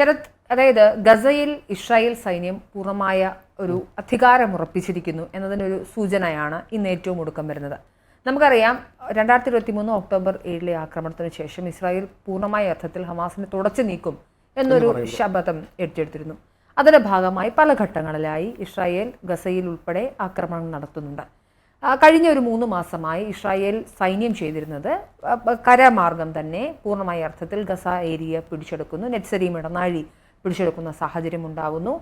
ശരത് അതായത് ഗസയിൽ ഇസ്രായേൽ സൈന്യം പൂർണമായ ഒരു അധികാരം ഉറപ്പിച്ചിരിക്കുന്നു എന്നതിനൊരു സൂചനയാണ് ഇന്ന് ഏറ്റവും ഒടുക്കം വരുന്നത്. നമുക്കറിയാം രണ്ടായിരത്തി ഇരുപത്തി മൂന്ന് ഒക്ടോബർ ഏഴിലെ ആക്രമണത്തിന് ശേഷം ഇസ്രായേൽ പൂർണമായ അർത്ഥത്തിൽ ഹമാസിനെ തുടച്ചു നീക്കും എന്നൊരു ശബ്ദം ഏറ്റെടുത്തിരുന്നു. അതിന്റെ ഭാഗമായി പല ഘട്ടങ്ങളിലായി ഇസ്രായേൽ ഗസയിൽ ഉൾപ്പെടെ ആക്രമണം നടത്തുന്നുണ്ട്. കഴിഞ്ഞ ഒരു മൂന്ന് മാസമായി ഇസ്രായേൽ സൈന്യം ചെയ്തിരുന്നത് കരമാർഗം തന്നെ പൂർണമായ അർത്ഥത്തിൽ ഗസ ഏരിയ പിടിച്ചെടുക്കുന്നു നെറ്റ്സരി ഇടനാഴി പിടിച്ചെടുക്കുന്ന സാഹചര്യം ഉണ്ടാകുന്നു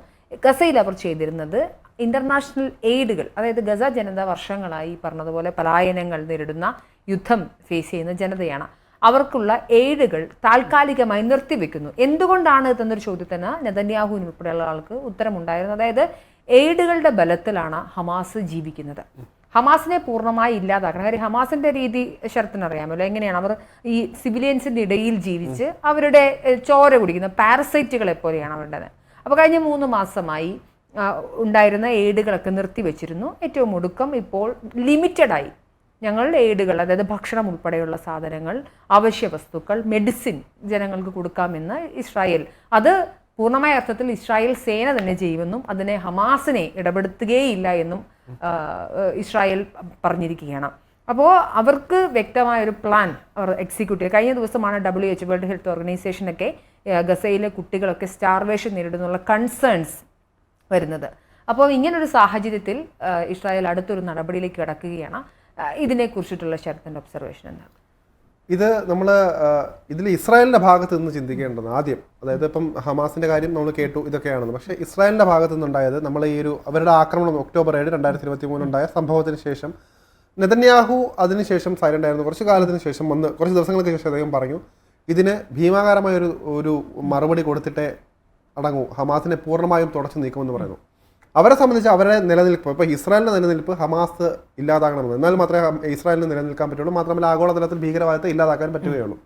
ഗസയിൽ അവർ ചെയ്തിരുന്നത് ഇന്റർനാഷണൽ എയ്ഡുകൾ അതായത് ഗസ ജനത വർഷങ്ങളായി പറഞ്ഞതുപോലെ പലായനങ്ങൾ നേരിടുന്ന യുദ്ധം ഫേസ് ചെയ്യുന്ന ജനതയാണ്. അവർക്കുള്ള എയ്ഡുകൾ താൽക്കാലികമായി നിർത്തിവെക്കുന്നു. എന്തുകൊണ്ടാണ് ഇതെന്നൊരു ചോദ്യത്തിന് നെതന്യാഹുവിന് ഉൾപ്പെടെയുള്ള ആൾക്ക് ഉത്തരമുണ്ടായിരുന്നു അതായത് എയ്ഡുകളുടെ ബലത്തിലാണ് ഹമാസ് ജീവിക്കുന്നത്. ഹമാസിനെ പൂർണമായി ഇല്ലാതാക്കണം. കാര്യം ഹമാസിന്റെ രീതി ശരത്തിന് അറിയാമല്ലോ എങ്ങനെയാണ് അവർ ഈ സിവിലിയൻസിന്റെ ഇടയിൽ ജീവിച്ച് അവരുടെ ചോര കുടിക്കുന്ന പാരസൈറ്റുകളെ പോലെയാണ് അവരുടേത്. അപ്പോൾ കഴിഞ്ഞ മൂന്ന് മാസമായി ഉണ്ടായിരുന്ന എയ്ഡുകളൊക്കെ നിർത്തിവെച്ചിരുന്നു ഏറ്റവും ഒടുക്കം ഇപ്പോൾ ലിമിറ്റഡായി ഞങ്ങൾ എയ്ഡുകൾ അതായത് ഭക്ഷണം ഉൾപ്പെടെയുള്ള സാധനങ്ങൾ അവശ്യ വസ്തുക്കൾ മെഡിസിൻ ജനങ്ങൾക്ക് കൊടുക്കാമെന്ന് ഇസ്രായേൽ. അത് പൂർണമായ അർത്ഥത്തിൽ ഇസ്രായേൽ സേന തന്നെ ചെയ്യുമെന്നും അതിനെ ഹമാസിനെ ഇടപെടുത്തുകയില്ല എന്നും ഇസ്രായേൽ പറഞ്ഞിരിക്കുകയാണ്. അപ്പോൾ അവർക്ക് വ്യക്തമായ ഒരു പ്ലാൻ അവർ എക്സിക്യൂട്ട് ചെയ്യുക കഴിഞ്ഞ ദിവസമാണ് ഡബ്ല്യു എച്ച് വേൾഡ് ഹെൽത്ത് ഓർഗനൈസേഷനൊക്കെ ഗസയിലെ കുട്ടികളൊക്കെ സ്റ്റാർവേഷൻ നേരിടുന്നുള്ള കൺസേൺസ് വരുന്നത്. അപ്പോൾ ഇങ്ങനൊരു സാഹചര്യത്തിൽ ഇസ്രായേൽ അടുത്തൊരു നടപടിയിലേക്ക് കടക്കുകയാണ്. ഇതിനെക്കുറിച്ചിട്ടുള്ള ശരത്തിന്റെ ഒബ്സർവേഷൻ എന്താണ്? ഇത് നമ്മൾ ഇതിൽ ഇസ്രായേലിന്റെ ഭാഗത്ത് നിന്ന് ചിന്തിക്കേണ്ടത് ആദ്യം. അതായത് ഇപ്പം ഹമാസിന്റെ കാര്യം നമ്മൾ കേട്ടു ഇതൊക്കെയാണെന്ന്. പക്ഷേ ഇസ്രായേലിന്റെ ഭാഗത്ത് നിന്നുണ്ടായത് നമ്മൾ ഈ ഒരു അവരുടെ ആക്രമണം ഒക്ടോബർ ഏഴ് രണ്ടായിരത്തി ഇരുപത്തി മൂന്നുണ്ടായ സംഭവത്തിന് ശേഷം നെതന്യാഹു അതിനുശേഷം സൈലന്റ് ആയിരുന്നു. കുറച്ച് കാലത്തിന് ശേഷം വന്ന് കുറച്ച് ദിവസങ്ങൾക്ക് ശേഷം അദ്ദേഹം പറഞ്ഞു ഇതിന് ഭീമാകാരമായ ഒരു ഒരു മറുപടി കൊടുത്തിട്ടേ അടങ്ങൂ. ഹമാസിനെ പൂർണമായും തുടച്ചു നീക്കുമെന്ന് പറയുന്നു. അവരെ സംബന്ധിച്ച് അവരുടെ നിലനിൽപ്പ് ഇപ്പോൾ ഇസ്രായേലിന്റെ നിലനിൽപ്പ് ഹമാസ് ഇല്ലാതാകണമെന്ന്. എന്നാൽ മാത്രമേ ഇസ്രായേലിന് നിലനിൽക്കാൻ പറ്റുള്ളൂ. മാത്രമല്ല ആഗോളതലത്തിൽ ഭീകരവാദത്തെ ഇല്ലാതാക്കാൻ പറ്റുകയുള്ളൂ.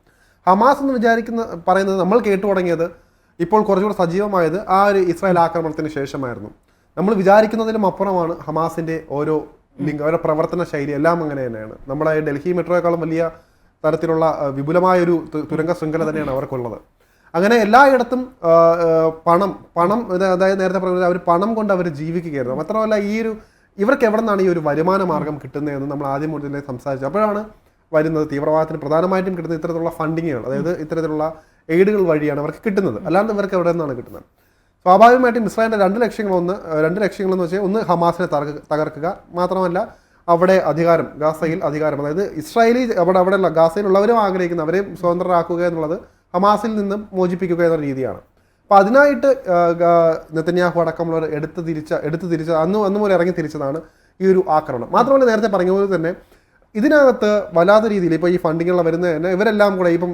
ഹമാസ് എന്ന് വിചാരിക്കുന്ന പറയുന്നത് നമ്മൾ കേട്ടു തുടങ്ങിയത് ഇപ്പോൾ കുറച്ചുകൂടെ സജീവമായത് ആ ഒരു ഇസ്രായേൽ ആക്രമണത്തിന് ശേഷമായിരുന്നു. നമ്മൾ വിചാരിക്കുന്നതിലും അപ്പുറമാണ് ഹമാസിന്റെ ഓരോ ലിംഗ് അവരുടെ പ്രവർത്തന ശൈലി എല്ലാം അങ്ങനെ തന്നെയാണ്. നമ്മുടെ ഡൽഹി മെട്രോയെക്കാളും വലിയ തരത്തിലുള്ള വിപുലമായൊരു തുരങ്ക ശൃംഖല തന്നെയാണ് അവർക്കുള്ളത്. അങ്ങനെ എല്ലായിടത്തും പണം പണം അതായത് നേരത്തെ പറഞ്ഞത് അവർ പണം കൊണ്ട് അവർ ജീവിക്കുകയായിരുന്നു. മാത്രമല്ല ഈ ഒരു ഇവർക്ക് എവിടെ നിന്നാണ് ഈ ഒരു വരുമാന മാർഗം കിട്ടുന്നതെന്ന് നമ്മൾ ആദ്യം മുതലേ സംസാരിച്ചു. അപ്പോഴാണ് വരുന്നത് തീവ്രവാദത്തിന് പ്രധാനമായിട്ടും കിട്ടുന്ന ഇത്തരത്തിലുള്ള ഫണ്ടിങ്ങുകൾ അതായത് ഇത്തരത്തിലുള്ള എയ്ഡുകൾ വഴിയാണ് അവർക്ക് കിട്ടുന്നത്. അല്ലാണ്ട് ഇവർക്ക് എവിടെ നിന്നാണ് കിട്ടുന്നത്? സ്വാഭാവികമായിട്ടും ഇസ്രായേലിന്റെ രണ്ട് ലക്ഷ്യങ്ങളൊന്ന് രണ്ട് ലക്ഷ്യങ്ങളെന്ന് വെച്ചാൽ ഒന്ന് ഹമാസിനെ തകർക്കുക. മാത്രമല്ല അവിടെ അധികാരം ഗാസയിൽ അധികാരം. അതായത് ഇസ്രായേലി അവിടെ അവിടെയുള്ള ഗാസയിലുള്ളവരും ആഗ്രഹിക്കുന്ന അവരെയും സ്വതന്ത്രരാക്കുക എന്നുള്ളത് ഹമാസിൽ നിന്നും മോചിപ്പിക്കുക എന്ന രീതിയാണ്. അപ്പോൾ അതിനായിട്ട് നെത്തന്യാഹു അടക്കമുള്ളവർ എടുത്ത് തിരിച്ച എടുത്ത് തിരിച്ച അന്ന് അന്ന് മുതൽ ഇറങ്ങി തിരിച്ചതാണ് ഈ ഒരു ആക്രമണം. മാത്രമല്ല നേരത്തെ പറഞ്ഞ പോലെ തന്നെ ഇതിനകത്ത് വല്ലാത്ത രീതിയിൽ ഇപ്പോൾ ഈ ഫണ്ടിങ്ങുള്ള വരുന്ന തന്നെ ഇവരെല്ലാം കൂടെ ഇപ്പം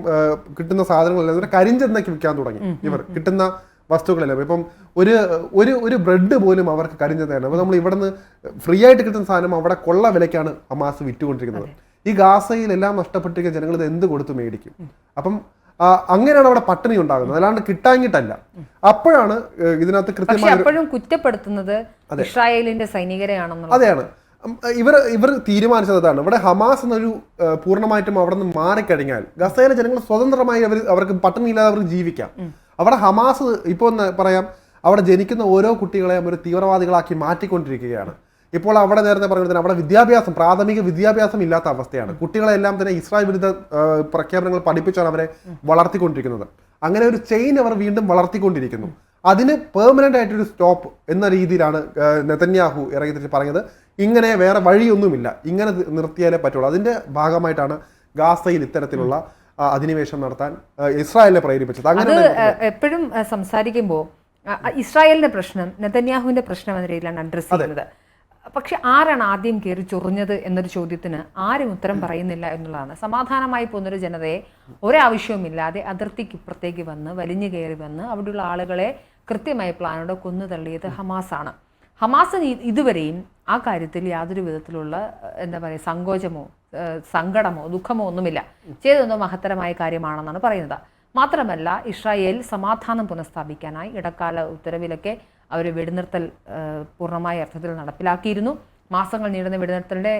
കിട്ടുന്ന സാധനങ്ങളെല്ലാം ഇവരെ കരിഞ്ചെന്നൊക്കെ വിൽക്കാൻ തുടങ്ങി. ഇവർ കിട്ടുന്ന വസ്തുക്കളെല്ലാം. ഇപ്പം ഒരു ഒരു ഒരു ബ്രെഡ് പോലും അവർക്ക് കരിഞ്ചെന്നാണ് അപ്പോൾ നമ്മൾ ഇവിടുന്ന് ഫ്രീ ആയിട്ട് കിട്ടുന്ന സാധനം അവിടെ കൊള്ള വിലയ്ക്കാണ് അമാസ് വിറ്റുകൊണ്ടിരിക്കുന്നത്. ഈ ഗാസയിൽ എല്ലാം നഷ്ടപ്പെട്ടിരിക്കുന്ന ജനങ്ങൾ ഇത് എന്ത് കൊടുത്ത് മേടിക്കും? അപ്പം അങ്ങനെയാണ് അവിടെ പട്ടിണി ഉണ്ടാകുന്നത്. അല്ലാണ്ട് കിട്ടാഞ്ഞിട്ടല്ല. അപ്പോഴാണ് ഇതിനകത്ത് കൃത്യമായി അപ്പോഴും കുറ്റപ്പെടുത്തുന്നത് ഇസ്രായേലിന്റെ സൈനികരെയാണെന്ന് അതെയാണ്. ഇവർ ഇവർ തീരുമാനിച്ചത് അതാണ്. ഇവിടെ ഹമാസ് എന്നൊരു പൂർണമായിട്ടും അവിടെ നിന്ന് മാറിക്കഴിഞ്ഞാൽ ഗസയിലെ ജനങ്ങൾ സ്വതന്ത്രമായി അവർ അവർക്ക് പട്ടിണിയില്ലാതെ അവർക്ക് ജീവിക്കാം. അവിടെ ഹമാസ് ഇപ്പോൾ പറയാം അവിടെ ജനിക്കുന്ന ഓരോ കുട്ടികളെയും ഒരു തീവ്രവാദികളാക്കി മാറ്റിക്കൊണ്ടിരിക്കുകയാണ്. ഇപ്പോൾ അവിടെ നേരത്തെ പറഞ്ഞത് തന്നെ അവിടെ വിദ്യാഭ്യാസം പ്രാഥമിക വിദ്യാഭ്യാസം ഇല്ലാത്ത അവസ്ഥയാണ്. കുട്ടികളെല്ലാം തന്നെ ഇസ്രായേൽ വിരുദ്ധ പ്രഖ്യാപനങ്ങൾ പഠിപ്പിച്ചാണ് അവരെ വളർത്തിക്കൊണ്ടിരിക്കുന്നത്. അങ്ങനെ ഒരു ചെയിൻ അവർ വീണ്ടും വളർത്തിക്കൊണ്ടിരിക്കുന്നു. അതിന് പെർമനന്റ് ആയിട്ടൊരു സ്റ്റോപ്പ് എന്ന രീതിയിലാണ് നെതന്യാഹു ഇറങ്ങി തിരിച്ച് പറഞ്ഞത്. ഇങ്ങനെ വേറെ വഴിയൊന്നുമില്ല. ഇങ്ങനെ നിർത്തിയാലേ പറ്റുള്ളൂ. അതിന്റെ ഭാഗമായിട്ടാണ് ഗാസയിൽ ഇത്തരത്തിലുള്ള അധിനിവേശം നടത്താൻ ഇസ്രായേലിനെ പ്രേരിപ്പിച്ചത്. അങ്ങനെ എപ്പോഴും സംസാരിക്കുമ്പോൾ ഇസ്രായേലിന്റെ പ്രശ്നം നെതന്യാഹുവിന്റെ പ്രശ്നം എന്ന രീതിയിലാണ് അഡ്രസ് ചെയ്യുന്നത്. പക്ഷെ ആരാണ് ആദ്യം കയറി ചൊറിഞ്ഞത് എന്നൊരു ചോദ്യത്തിന് ആരും ഉത്തരം പറയുന്നില്ല എന്നുള്ളതാണ്. സമാധാനമായി പോകുന്നൊരു ജനതയെ ഒരാവശ്യവുമില്ലാതെ അതിർത്തിക്ക് ഇപ്പുറത്തേക്ക് വന്ന് വലിഞ്ഞു കയറി വന്ന് അവിടെയുള്ള ആളുകളെ കൃത്യമായ പ്ലാനോടെ കൊന്നു തള്ളിയത് ഹമാസാണ്. ഹമാസിന് ഇ- ഇതുവരെയും ആ കാര്യത്തിൽ യാതൊരു വിധത്തിലുള്ള എന്താ പറയുക സങ്കോചമോ സങ്കടമോ ദുഃഖമോ ഒന്നുമില്ല. ചെയ്തതൊന്നും മഹത്തരമായ കാര്യമാണെന്നാണ് പറയുന്നത്. മാത്രമല്ല ഇസ്രായേൽ സമാധാനം പുനഃസ്ഥാപിക്കാനായി ഇടക്കാല ഉത്തരവിലൊക്കെ അവർ വെടിനിർത്തൽ പൂർണമായ അർത്ഥത്തിൽ നടപ്പിലാക്കിയിരുന്നു. മാസങ്ങൾ നീളുന്ന വെടിനിർത്തലിന്റെ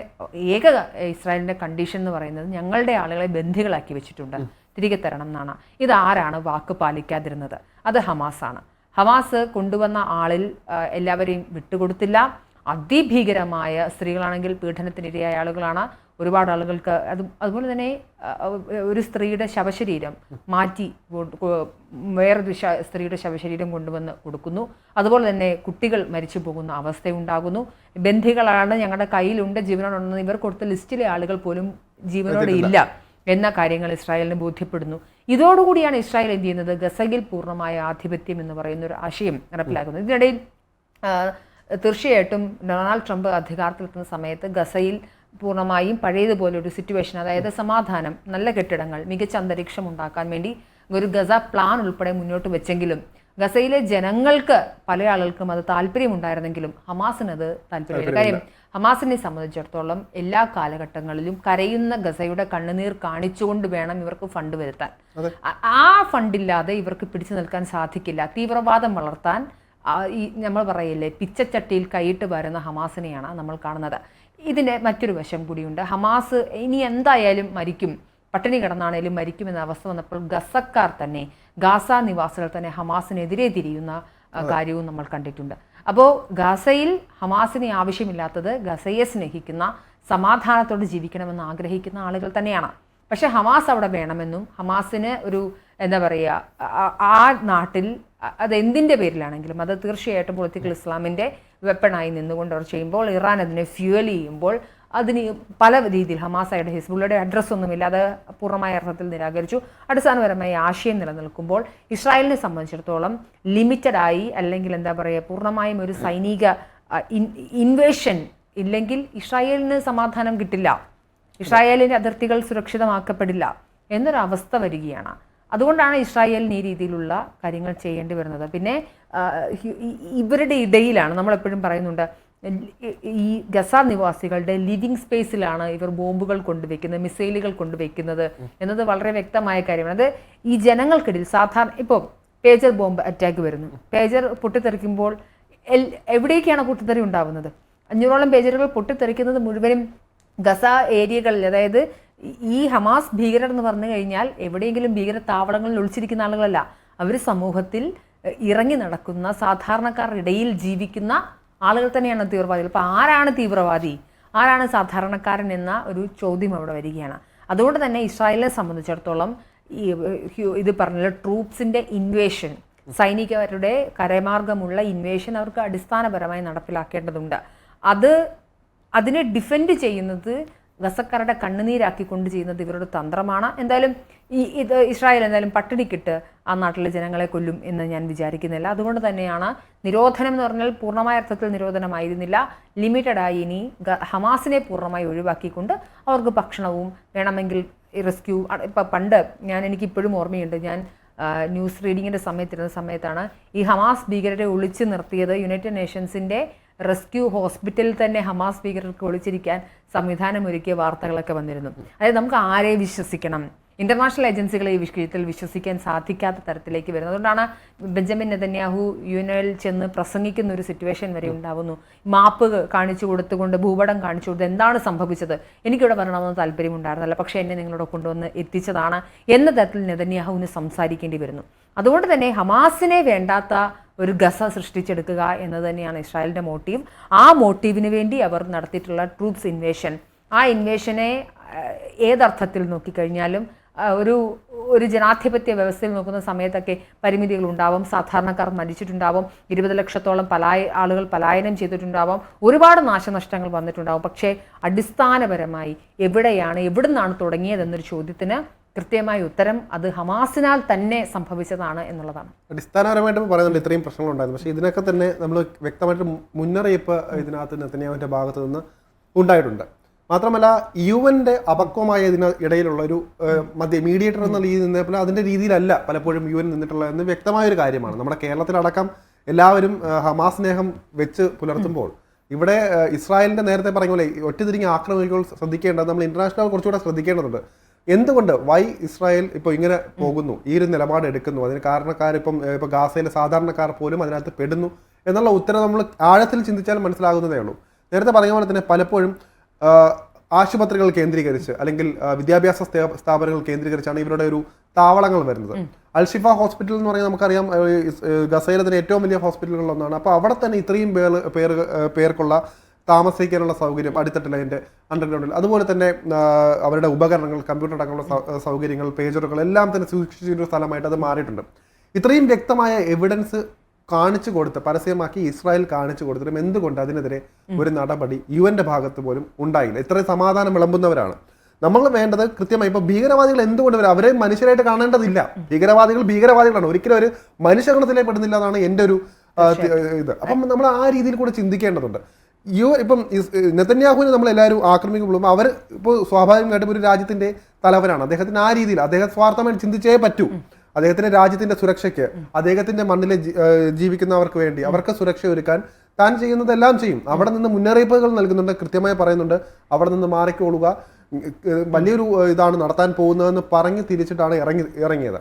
ഏക ഇസ്രായേലിന്റെ കണ്ടീഷൻ എന്ന് പറയുന്നത് ഞങ്ങളുടെ ആളുകളെ ബന്ധികളാക്കി വെച്ചിട്ടുണ്ട്. തിരികെ തരണം എന്നാണ്. ഇത് ആരാണ് വാക്ക് പാലിക്കാതിരുന്നത്? അത് ഹമാസാണ് ഹമാസ് കൊണ്ടുവന്ന ആളിൽ എല്ലാവരെയും വിട്ടുകൊടുത്തില്ല. അതിഭീകരമായ സ്ത്രീകളാണെങ്കിൽ പീഡനത്തിനിരയായ ആളുകളാണ്. ഒരുപാട് ആളുകൾക്ക് അത് അതുപോലെ തന്നെ ഒരു സ്ത്രീയുടെ ശവശരീരം മാറ്റി വേറെ ദിശ വേറൊരു സ്ത്രീയുടെ ശവശരീരം കൊണ്ടുവന്ന് കൊടുക്കുന്നു. അതുപോലെ തന്നെ കുട്ടികൾ മരിച്ചു പോകുന്ന അവസ്ഥയുണ്ടാകുന്നു. ബന്ധികളാണ് ഞങ്ങളുടെ കയ്യിലുണ്ട് ജീവനോടുണ്ടെന്ന് ഇവർ കൊടുത്ത ലിസ്റ്റിലെ ആളുകൾ പോലും ജീവനോടെ ഇല്ല എന്ന കാര്യങ്ങൾ ഇസ്രായേലിന് ബോധ്യപ്പെടുന്നു. ഇതോടുകൂടിയാണ് ഇസ്രായേൽ എന്ത് ചെയ്യുന്നത്? ഗസയിൽ പൂർണമായ ആധിപത്യം എന്ന് പറയുന്ന ഒരു ആശയം നടപ്പിലാക്കുന്നത് ഇതിനിടയിൽ തീർച്ചയായിട്ടും ഡൊണാൾഡ് ട്രംപ് അധികാരത്തിലെത്തുന്ന സമയത്ത് ഗസയിൽ പൂർണമായും പഴയതുപോലെ ഒരു സിറ്റുവേഷൻ അതായത് സമാധാനം നല്ല കെട്ടിടങ്ങൾ മികച്ച അന്തരീക്ഷം ഉണ്ടാക്കാൻ വേണ്ടി ഒരു ഗസ പ്ലാൻ ഉൾപ്പെടെ മുന്നോട്ട് വെച്ചെങ്കിലും ഗസയിലെ ജനങ്ങൾക്ക് പല ആളുകൾക്കും അത് താല്പര്യമുണ്ടായിരുന്നെങ്കിലും ഹമാസിന് അത് താല്പര്യമില്ല. കാര്യം ഹമാസിനെ സംബന്ധിച്ചിടത്തോളം എല്ലാ കാലഘട്ടങ്ങളിലും കരയുന്ന ഗസയുടെ കണ്ണുനീർ കാണിച്ചുകൊണ്ട് വേണം ഇവർക്ക് ഫണ്ട് വരുത്താൻ. ആ- ഫണ്ടില്ലാതെ ഇവർക്ക് പിടിച്ചു നിൽക്കാൻ സാധിക്കില്ല. തീവ്രവാദം വളർത്താൻ ഈ നമ്മൾ പറയില്ലേ പിച്ചച്ചട്ടിയിൽ കൈയിട്ട് വരുന്ന ഹമാസിനെയാണ് നമ്മൾ കാണുന്നത്. ഇതിന്റെ മറ്റൊരു വശം കൂടിയുണ്ട്. ഹമാസ് ഇനി എന്തായാലും മരിക്കും. പട്ടിണി കിടന്നാണേലും മരിക്കുമെന്ന അവസ്ഥ വന്നപ്പോൾ ഗസക്കാർ തന്നെ ഗാസ നിവാസികൾ തന്നെ ഹമാസിനെതിരെ തിരിയുന്ന കാര്യവും നമ്മൾ കണ്ടിട്ടുണ്ട്. അപ്പോൾ ഗാസയിൽ ഹമാസിന് ആവശ്യമില്ലാത്തത് ഗസയെ സ്നേഹിക്കുന്ന സമാധാനത്തോടെ ജീവിക്കണമെന്ന് ആഗ്രഹിക്കുന്ന ആളുകൾ തന്നെയാണ്. പക്ഷേ ഹമാസ് അവിടെ വേണമെന്നും ഹമാസിന് ഒരു എന്താ പറയുക ആ- നാട്ടിൽ അതെന്തിന്റെ പേരിലാണെങ്കിലും അത് തീർച്ചയായിട്ടും പൊളിറ്റിക്കൽ ഇസ്ലാമിന്റെ വെപ്പണായി നിന്നുകൊണ്ട് അവർ ചെയ്യുമ്പോൾ ഇറാൻ അതിനെ ഫ്യൂവൽ ചെയ്യുമ്പോൾ അതിന് പല രീതിയിൽ ഹമാസയുടെ ഹിസ്ബുള്ളയുടെ അഡ്രസ്സൊന്നുമില്ല അത് പൂർണമായ അർത്ഥത്തിൽ നിരാകരിച്ചു. അടിസ്ഥാനപരമായി ആശയം നിലനിൽക്കുമ്പോൾ ഇസ്രായേലിനെ സംബന്ധിച്ചിടത്തോളം ലിമിറ്റഡ് ആയി അല്ലെങ്കിൽ എന്താ പറയുക പൂർണമായും ഒരു സൈനിക ഇൻവേഷൻ ഇല്ലെങ്കിൽ ഇസ്രായേലിന് സമാധാനം കിട്ടില്ല. ഇസ്രായേലിന്റെ അതിർത്തികൾ സുരക്ഷിതമാക്കപ്പെടില്ല എന്നൊരവസ്ഥ വരികയാണ്. അതുകൊണ്ടാണ് ഇസ്രായേലിന് ഈ രീതിയിലുള്ള കാര്യങ്ങൾ ചെയ്യേണ്ടി വരുന്നത്. പിന്നെ ഇവരുടെ ഇടയിലാണ് നമ്മളെപ്പോഴും പറയുന്നുണ്ട് ഈ- ഈ ഗസ നിവാസികളുടെ ലിവിങ് സ്പേസിലാണ് ഇവർ ബോംബുകൾ കൊണ്ടുവയ്ക്കുന്നത് മിസൈലുകൾ കൊണ്ടുവയ്ക്കുന്നത് എന്നത് വളരെ വ്യക്തമായ കാര്യമാണ്. അത് ഈ ജനങ്ങൾക്കിടയിൽ സാധാരണ ഇപ്പോൾ പേജർ ബോംബ് അറ്റാക്ക് വരുന്നു. പേജർ പൊട്ടിത്തെറിക്കുമ്പോൾ എൽ- എവിടേക്കാണ് പൊട്ടിത്തെറി ഉണ്ടാവുന്നത്? അഞ്ഞൂറോളം പേജറുകൾ പൊട്ടിത്തെറിക്കുന്നത് മുഴുവനും ഗസ ഏരിയകളിൽ അതായത് ഈ- ഹമാസ് ഭീകരർ എന്ന് പറഞ്ഞു കഴിഞ്ഞാൽ എവിടെയെങ്കിലും ഭീകര താവളങ്ങളിൽ ഒളിച്ചിരിക്കുന്ന ആളുകളല്ല. അവർ സമൂഹത്തിൽ ഇറങ്ങി നടക്കുന്ന സാധാരണക്കാരുടെ ഇടയിൽ ജീവിക്കുന്ന ആളുകൾ തന്നെയാണ് തീവ്രവാദികൾ. അപ്പോൾ ആരാണ് തീവ്രവാദി? ആരാണ് സാധാരണക്കാരൻ എന്ന ഒരു ചോദ്യം അവിടെ വരികയാണ്. അതുകൊണ്ട് തന്നെ ഇസ്രായേലിനെ സംബന്ധിച്ചിടത്തോളം ഈ ഇത് പറഞ്ഞ ട്രൂപ്സിന്റെ ഇൻവേഷൻ സൈനികരുടെ കരമാർഗമുള്ള ഇൻവേഷൻ അവർക്ക് അടിസ്ഥാനപരമായി നടപ്പിലാക്കേണ്ടതുണ്ട്. അത് അതിനെ ഡിഫെൻഡ് ചെയ്യുന്നത് ഗസക്കാരുടെ കണ്ണുനീരാക്കിക്കൊണ്ട് ചെയ്യുന്നത് ഇവരുടെ തന്ത്രമാണ്. എന്തായാലും ഈ ഇത് ഇസ്രായേൽ എന്തായാലും പട്ടിണിക്കിട്ട് ആ നാട്ടിലെ ജനങ്ങളെ കൊല്ലും എന്ന് ഞാൻ വിചാരിക്കുന്നില്ല. അതുകൊണ്ട് തന്നെയാണ് നിരോധനം എന്ന് പറഞ്ഞാൽ പൂർണമായ അർത്ഥത്തിൽ നിരോധനമായിരുന്നില്ല. ലിമിറ്റഡായി ഇനി ഹമാസിനെ പൂർണമായി ഒഴിവാക്കിക്കൊണ്ട് അവർക്ക് ഭക്ഷണവും വേണമെങ്കിൽ റെസ്ക്യൂ ഇപ്പം പണ്ട് ഞാൻ എനിക്കിപ്പോഴും ഓർമ്മയുണ്ട്. ഞാൻ ന്യൂസ് റീഡിങ്ങിന്റെ സമയത്തിരുന്ന സമയത്താണ് ഈ ഹമാസ് ഭീകരരെ ഒളിച്ചു നിർത്തിയത്. യുണൈറ്റഡ് നേഷൻസിന്റെ റെസ്ക്യൂ ഹോസ്പിറ്റലിൽ തന്നെ ഹമാസ് ഭീകരർക്ക് ഒളിച്ചിരിക്കാൻ സംവിധാനം ഒരുക്കിയ വാർത്തകളൊക്കെ വന്നിരുന്നു. അതായത് നമുക്ക് ആരെ വിശ്വസിക്കണം? ഇന്റർനാഷണൽ ഏജൻസികളെ ഈ വിഷയത്തിൽ വിശ്വസിക്കാൻ സാധിക്കാത്ത തരത്തിലേക്ക് വരുന്നത് അതുകൊണ്ടാണ് ബെഞ്ചമിൻ നെതന്യാഹു യു എൻ ചെന്ന് പ്രസംഗിക്കുന്ന ഒരു സിറ്റുവേഷൻ വരെ ഉണ്ടാവുന്നു. മാപ്പ് കാണിച്ചു കൊടുത്തുകൊണ്ട് ഭൂപടം കാണിച്ചു കൊടുത്ത് എന്താണ് സംഭവിച്ചത്? എനിക്കിവിടെ വരണമെന്ന് താല്പര്യമുണ്ടായിരുന്നില്ല പക്ഷേ എന്നെ നിങ്ങളോട് കൊണ്ടുവന്ന് എത്തിച്ചതാണ് എന്ന തരത്തിൽ നെതന്യാഹുവിന് സംസാരിക്കേണ്ടി വരുന്നു. അതുകൊണ്ട് തന്നെ ഹമാസിനെ വേണ്ടാത്ത ഒരു ഗസ സൃഷ്ടിച്ചെടുക്കുക എന്ന് തന്നെയാണ് ഇസ്രായേലിന്റെ മോട്ടീവ്. ആ മോട്ടീവിന് വേണ്ടി അവർ നടത്തിയിട്ടുള്ള ട്രൂപ്സ് ഇൻവേഷൻ. ആ ഇൻവേഷനെ ഏതർത്ഥത്തിൽ നോക്കിക്കഴിഞ്ഞാലും ഒരു ഒരു ജനാധിപത്യ വ്യവസ്ഥയിൽ നോക്കുന്ന സമയത്തൊക്കെ പരിമിതികൾ ഉണ്ടാവും സാധാരണക്കാർ മരിച്ചിട്ടുണ്ടാവും. ഇരുപത് ലക്ഷത്തോളം പലായ ആളുകൾ പലായനം ചെയ്തിട്ടുണ്ടാവും. ഒരുപാട് നാശനഷ്ടങ്ങൾ വന്നിട്ടുണ്ടാവും. പക്ഷേ അടിസ്ഥാനപരമായി എവിടെയാണ് എവിടുന്നാണ് തുടങ്ങിയതെന്നൊരു ചോദ്യത്തിന് കൃത്യമായ ഉത്തരം അത് ഹമാസിനാൽ തന്നെ സംഭവിച്ചതാണ് എന്നുള്ളതാണ്. അടിസ്ഥാനപരമായിട്ട് പറയുന്നുണ്ട് ഇത്രയും പ്രശ്നങ്ങളുണ്ടായിരുന്നു പക്ഷേ ഇതിനൊക്കെ തന്നെ നമ്മൾ വ്യക്തമായിട്ട് മുന്നറിയിപ്പ് ഇതിനകത്ത് നെത്തന്യാവിന്റെ ഭാഗത്തു നിന്ന് ഉണ്ടായിട്ടുണ്ട്. മാത്രമല്ല യു എന്റെ അപക്വമായ ഇതിന് ഇടയിലുള്ള ഒരു മധ്യ മീഡിയേറ്റർ എന്ന രീതിയിൽ നിന്നപ്പോൾ അതിന്റെ രീതിയിലല്ല പലപ്പോഴും യു എൻ നിന്നിട്ടുള്ളത് എന്ന് വ്യക്തമായ ഒരു കാര്യമാണ്. നമ്മുടെ കേരളത്തിലടക്കം എല്ലാവരും ഹമാസ് സ്നേഹം വെച്ച് പുലർത്തുമ്പോൾ ഇവിടെ ഇസ്രായേലിന്റെ നേരത്തെ പറഞ്ഞ പോലെ ഒറ്റതിരിഞ്ഞ് ആക്രമിക്കുമ്പോൾ ശ്രദ്ധിക്കേണ്ടത് നമ്മൾ ഇന്റർനാഷണൽ കുറച്ചുകൂടെ ശ്രദ്ധിക്കേണ്ടതുണ്ട്. എന്തുകൊണ്ട് വൈ ഇസ്രായേൽ ഇപ്പോൾ ഇങ്ങനെ പോകുന്നു? ഈ ഒരു നിലപാട് എടുക്കുന്നു. അതിന് കാരണക്കാർ ഇപ്പം ഇപ്പോൾ ഗാസയിലെ സാധാരണക്കാർ പോലും അതിനകത്ത് പെടുന്നു എന്നുള്ള ഉത്തരം നമ്മൾ ആഴത്തിൽ ചിന്തിച്ചാൽ മനസ്സിലാകുന്നതേ ഉള്ളൂ. നേരത്തെ പറഞ്ഞ പോലെ തന്നെ പലപ്പോഴും ആശുപത്രികൾ കേന്ദ്രീകരിച്ച് അല്ലെങ്കിൽ വിദ്യാഭ്യാസ സ്ഥാ- സ്ഥാപനങ്ങൾ കേന്ദ്രീകരിച്ചാണ് ഇവരുടെ ഒരു താവളങ്ങൾ വരുന്നത്. അൽഷിഫ ഹോസ്പിറ്റൽ എന്ന് പറയുന്നത് നമുക്കറിയാം ഗസയിലെ തന്നെ ഏറ്റവും വലിയ ഹോസ്പിറ്റലുകളിലൊന്നാണ് അപ്പോൾ അവിടെ തന്നെ ഇത്രയും പേർ പേർ പേർക്കുള്ള താമസിക്കാനുള്ള സൗകര്യം അടിത്തട്ടിൽ അതിന്റെ അണ്ടർഗ്രൗണ്ടിൽ അതുപോലെ തന്നെ അവരുടെ ഉപകരണങ്ങൾ കമ്പ്യൂട്ടർ അടക്കമുള്ള സൗകര്യങ്ങൾ പേജറുകൾ എല്ലാം തന്നെ സൂക്ഷിച്ചിരുന്ന സ്ഥലമായിട്ട് അത് മാറിയിട്ടുണ്ട്. ഇത്രയും വ്യക്തമായ എവിഡൻസ് കാണിച്ചു കൊടുത്ത് പരസ്യമാക്കി ഇസ്രായേൽ കാണിച്ചു കൊടുത്തിട്ടും എന്തുകൊണ്ട് അതിനെതിരെ ഒരു നടപടി യു എന്റെ ഭാഗത്ത് പോലും ഉണ്ടായില്ല? ഇത്രയും സമാധാനം വിളമ്പുന്നവരാണ്. നമ്മൾ വേണ്ടത് കൃത്യമായി ഇപ്പൊ ഭീകരവാദികൾ എന്തുകൊണ്ട് വരും? അവരെ മനുഷ്യരായിട്ട് കാണേണ്ടതില്ല. ഭീകരവാദികൾ ഭീകരവാദികളാണ്. ഒരിക്കലും ഒരു മനുഷ്യഗണത്തിലേ പെടുന്നില്ല എന്നാണ് എന്റെ ഒരു ഇത്. അപ്പം നമ്മൾ ആ രീതിയിൽ കൂടെ ചിന്തിക്കേണ്ടതുണ്ട്. യു ഇപ്പം നെതന്യാഹുവിനെ നമ്മൾ എല്ലാവരും ആക്രമിക്കുമ്പോഴും അവർ ഇപ്പോൾ സ്വാഭാവികമായിട്ടും ഒരു രാജ്യത്തിന്റെ തലവനാണ്. അദ്ദേഹത്തിന് ആ രീതിയിൽ അദ്ദേഹം സ്വാർത്ഥമായിട്ട് ചിന്തിച്ചേ പറ്റൂ. അദ്ദേഹത്തിന്റെ രാജ്യത്തിന്റെ സുരക്ഷയ്ക്ക് അദ്ദേഹത്തിന്റെ മണ്ണിലെ ജീവിക്കുന്നവർക്ക് വേണ്ടി അവർക്ക് സുരക്ഷ ഒരുക്കാൻ താൻ ചെയ്യുന്നതെല്ലാം ചെയ്യും. അവിടെ നിന്ന് മുന്നറിയിപ്പുകൾ നൽകുന്നുണ്ട് കൃത്യമായി പറയുന്നുണ്ട്. അവിടെ നിന്ന് മാറിക്കൊള്ളുക വലിയൊരു ഇതാണ് നടത്താൻ പോകുന്നതെന്ന് പറഞ്ഞ് തിരിച്ചിട്ടാണ് ഇറങ്ങി ഇറങ്ങിയത്.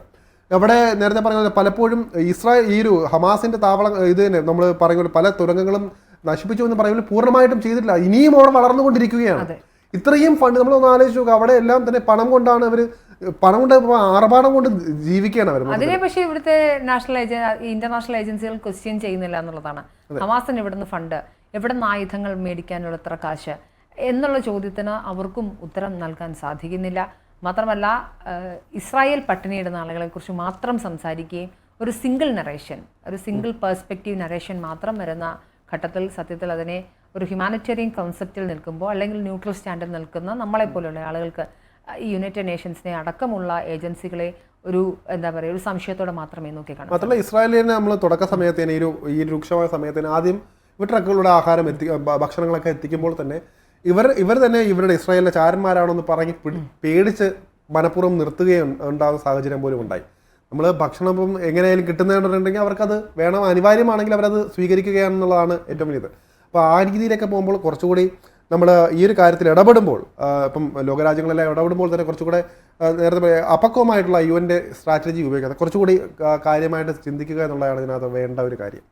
അവിടെ നേരത്തെ പറഞ്ഞ പലപ്പോഴും ഇസ്രായേൽ ഈ ഒരു ഹമാസിന്റെ താവളം ഇത് തന്നെ നമ്മൾ പറയുന്ന പല തുരങ്കങ്ങളും നശിപ്പിച്ചു എന്ന് പറയുമ്പോൾ പൂർണമായിട്ടും ചെയ്തിട്ടില്ല. ഇനിയും അവിടെ വളർന്നുകൊണ്ടിരിക്കുകയാണ്. ഇത്രയും ഫണ്ട് നമ്മൾ ഒന്ന് ആലോചിച്ച് നോക്കുക അവിടെ എല്ലാം തന്നെ പണം കൊണ്ടാണ് അവർ പണം കൊണ്ട് ആർഭാടം കൊണ്ട് ജീവിക്കുകയാണ് അവർ അതിനെ പക്ഷേ ഇവിടുത്തെ നാഷണൽ ഏജൻസി ഇന്റർനാഷണൽ ഏജൻസികൾ ക്വസ്റ്റ്യൻ ചെയ്യുന്നില്ല എന്നുള്ളതാണ്. ഹമാസിന് ഇവിടുന്ന് ഫണ്ട് എവിടെ നിന്ന് ആയുധങ്ങൾ മേടിക്കാനുള്ള എത്ര കാശ് എന്നുള്ള ചോദ്യത്തിന് അവർക്കും ഉത്തരം നൽകാൻ സാധിക്കുന്നില്ല. മാത്രമല്ല ഇസ്രായേൽ പട്ടിണിയിടുന്ന നാളുകളെ കുറിച്ച് മാത്രം സംസാരിക്കുകയും ഒരു സിംഗിൾ നറേഷൻ ഒരു സിംഗിൾ പേഴ്സ്പെക്റ്റീവ് നറേഷൻ മാത്രം വരുന്ന ഘട്ടത്തിൽ സത്യത്തിൽ അതിനെ ഒരു ഹ്യൂമാനിറ്റേറിയൻ കൺസെപ്റ്റിൽ നിൽക്കുമ്പോൾ അല്ലെങ്കിൽ ന്യൂട്രൽ സ്റ്റാൻഡിൽ നിൽക്കുന്ന നമ്മളെപ്പോലെയുള്ള ആളുകൾക്ക് ഈ യുണൈറ്റഡ് നേഷൻസിനെ അടക്കമുള്ള ഏജൻസികളെ ഒരു എന്താ പറയുക ഒരു സംശയത്തോടെ മാത്രമേ നോക്കി കാണാം മാത്രമല്ല ഇസ്രായേലിനെ നമ്മൾ തുടക്ക സമയത്ത് തന്നെ ഈ ഒരു ഈ രൂക്ഷമായ സമയത്തിന് ആദ്യം ഇവർ ട്രക്കുകളുടെ ആഹാരം എത്തി ഭക്ഷണങ്ങളൊക്കെ എത്തിക്കുമ്പോൾ തന്നെ ഇവർ ഇവർ തന്നെ ഇവരുടെ ഇസ്രായേലിലെ ചാരന്മാരാണെന്ന് പറഞ്ഞ് പേടിച്ച് മനഃപൂർവം നിർത്തുകയും ഉണ്ടാകുന്ന സാഹചര്യം പോലും ഉണ്ടായി. നമ്മൾ ഭക്ഷണം ഇപ്പം എങ്ങനെയായാലും കിട്ടുന്നതെന്നുണ്ടെങ്കിൽ അവർക്കത് വേണം. അനിവാര്യമാണെങ്കിൽ അവരത് സ്വീകരിക്കുകയാണെന്നുള്ളതാണ് ഏറ്റവും വലിയത്. അപ്പോൾ ആ രീതിയിലൊക്കെ പോകുമ്പോൾ കുറച്ചുകൂടി നമ്മൾ ഈ ഒരു കാര്യത്തിൽ ഇടപെടുമ്പോൾ ഇപ്പം ലോകരാജ്യങ്ങളെല്ലാം ഇടപെടുമ്പോൾ തന്നെ കുറച്ചുകൂടെ നേരത്തെ അപക്വമായിട്ടുള്ള യു എന്റെ സ്ട്രാറ്റജി ഉപയോഗിക്കാതെ കുറച്ചുകൂടി കാര്യമായിട്ട് ചിന്തിക്കുക എന്നുള്ളതാണ് ഇതിനകത്ത് വേണ്ട ഒരു കാര്യം.